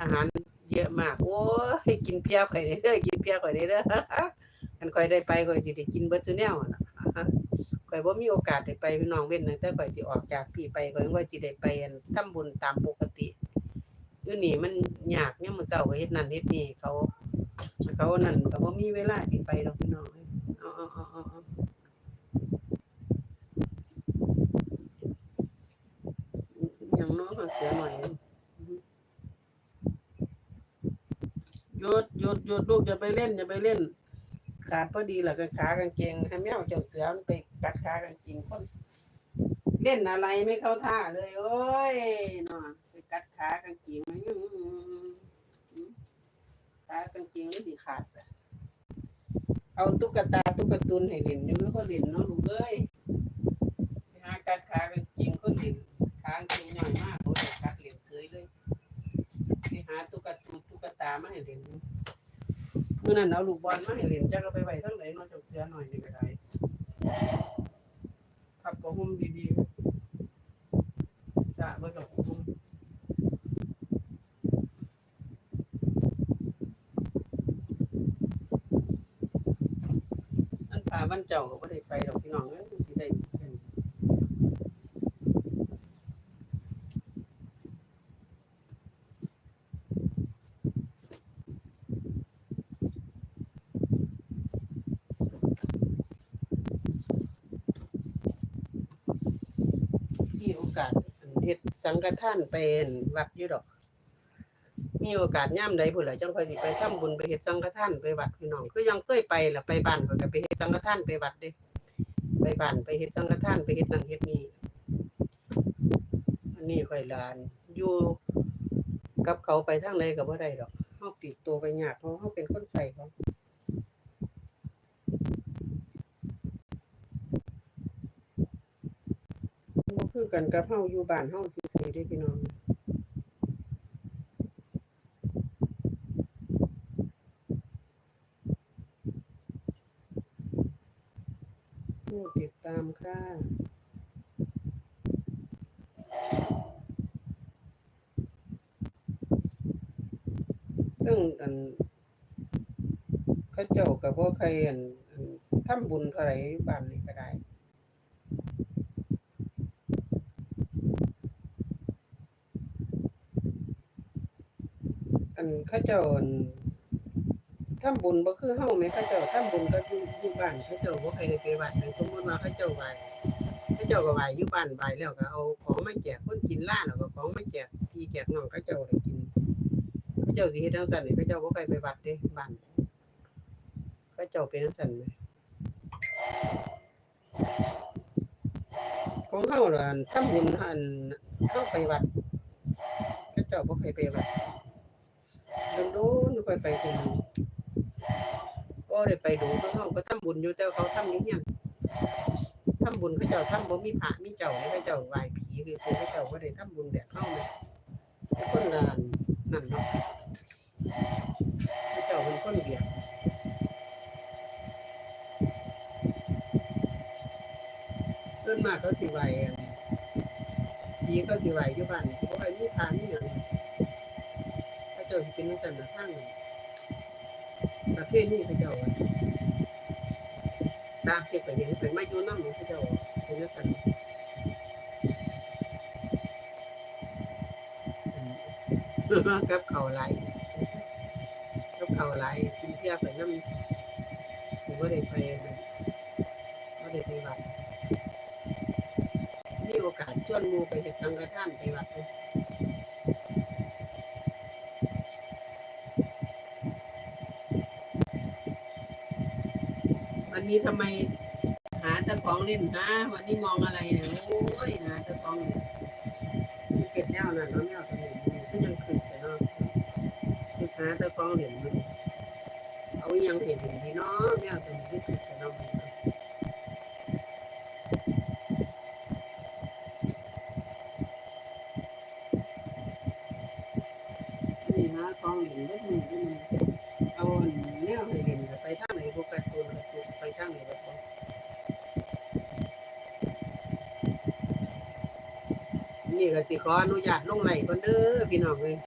อาหารเยอะมาก โอ้ยกินเพียข่อยได้เด้อกินเพียข่อยได้เด้อคันข่อยได้ไปข่อยสิได้กินเบิดซุแนวน่ะข่อยบ่มีโอกาสได้ไปพี่น้องเว้นตั้งแต่ข่อยสิออกจากพี่ไปข่อยว่าสิได้ไปทำบุญตามปกติอยู่นี่มันยากยามมื้อเช้าก็เฮ็ดนั่นเฮ็ดนี่เขาเขานั่นก็บ่มีเวลาสิไปดอกพี่น้องอ้ยเอาๆๆๆๆอย่างน้อยก็เสียหน่อย ยุดหยุดหยุดลูกอย่าไปเล่นอย่าไปเล่น ขาดพอดีแหละกันขากางเกงให้แมวเจ้าเสือมันไปกัดขากางเกงคนเล่นอะไรไม่เข้าท่าเลยโอ้ยนอนไปกัดขากางเกงมันขากางเกงนี่สิขาดเอาตุ๊กตาตุ๊กตุนให้เล่นยู่ไม่ก็เล่นเนาะลูกเอ้ยไปหากัดขากางเกงคนเล่นขากางเกงใหญ่มากโอ้ยกัดเล่นเฉยเลย ไปหาตุ๊กตาตุ๊กตามาให้เล่นเมื่อนั้นเอาลูกบอลมาให้เล่นจักเอาไปไว้ทั้งไหนมาจักเสือหน่อยนี่ก็ได้ขับกระหุ่มดีๆสะเบิดดอกกระหุ่มอันพาวันเจ้าก็ไม่ได้ไปดอกพี่น้องเอ้ยสิได้เป็นมีโอกาสอัน เฮ็ดสังฆทานเป็นวัดอยู่ดอก มีโอกาสย่ามใดพุ่นล่ะจังค่อยสิไปทำบุญไปเฮ็ดสังฆทานไปวัดพี่น้องคือยังเคยไปล่ะไปบ้านข้อยก็ไปเฮ็ดสังฆทานไปวัดเด้ไปบ้านไปเฮ็ดสังฆทานไปเฮ็ดนั่นเฮ็ดนี่อันนี้ค่อยลานอยู่กับเขาไปทางใดก็บ่ได้ดอกเฮาติดตัวไปยากเพราะเฮาเป็นคนใส่เขา คือกันกับเฮาอยู่บ้านเฮาซื่อๆเด้พี่น้องผู้ติดตามค่ะซึ่งอันเขาเจ้ากับว่าใครอันอันทำบุญเท่าไรบ้านนี้ก็ได้ อันเขาเจ้าอันทำบุญบ่คือเฮาแหมเขาเจ้าทำบุญก็อยู่อยู่บ้านเขาเจ้าบ่ใครได้ไปวัดเลยสมมุติว่าเขาเจ้าไหว้เขาเจ้าก็ไหวอยู่บ้านไหวแล้วก็เอาของมาแจกคนกินล่าแล้วก็ของมาแจกพี่แจกน้องเขาเจ้าได้กินเขาเจ้าสิเฮ็ดจังซั่นนี่เขาเจ้าบ่เคยไปวัดเด้บ้านเขาเจ้าเป็นจังซั่นแหมของเฮาล่ะอันทำบุญอันเฮาไปวัดเขาเจ้าบ่เคยไปวัดโดน ค่อยไปเทื่อนึงก็ได้ไปดูเขาก็ทำบุญอยู่แต่เขาทำอยู่เฮียทำบุญเขาเจ้าทำบ่มีพระมีเจ้าเขาเจ้าไหว้ผีคือซื้อเขาเจ้าบ่ได้ทำบุญแบบเฮาเลยคนละนั่นเนาะเขาเจ้าเป็นคนเดียวส่วนมากเขาสิไหว้อันผีก็สิไหวอยู่บ้านบ่ค่อยมีพระมีหยังเขาเจ้าสิเป็นจังซั่นนะทางประเภทนี้เขาเจ้าตามเก็บไปเห็นเป็นมาอยู่นำเขาเจ้าเป็นจันกับเขาวหลกับเขาวหลกินเที่ยไปน้ำผมบ่าได้ไปนะบ่ได้ไปวัดมีโอกาสชวนมูไปเฮ็ดสังฆทานไปวัดเด้อ นี้ทำไมหาตะของเล่นฮะวันนี้มองอะไรเนี่ยโอ้ยหาตะของเก็บแนวนั่นเนาะแนวตรงนี้ก็ยังขึ้นแต่เนาะคือหาตะของเล่นมันเอาอยังเห็นดีเนาะแนวตรงนี้ขึ้นแต่เนาะนี่นะของเล่นเล็กมือเล็กมือเอาอันแนวให้เล่นไปทางไหนพวกการ์ตูนการ์ตูน ไปทางไหนก็พอนี่ก็สิขออนุญาตลงไหลก่อนเด้อพี่น้องเลย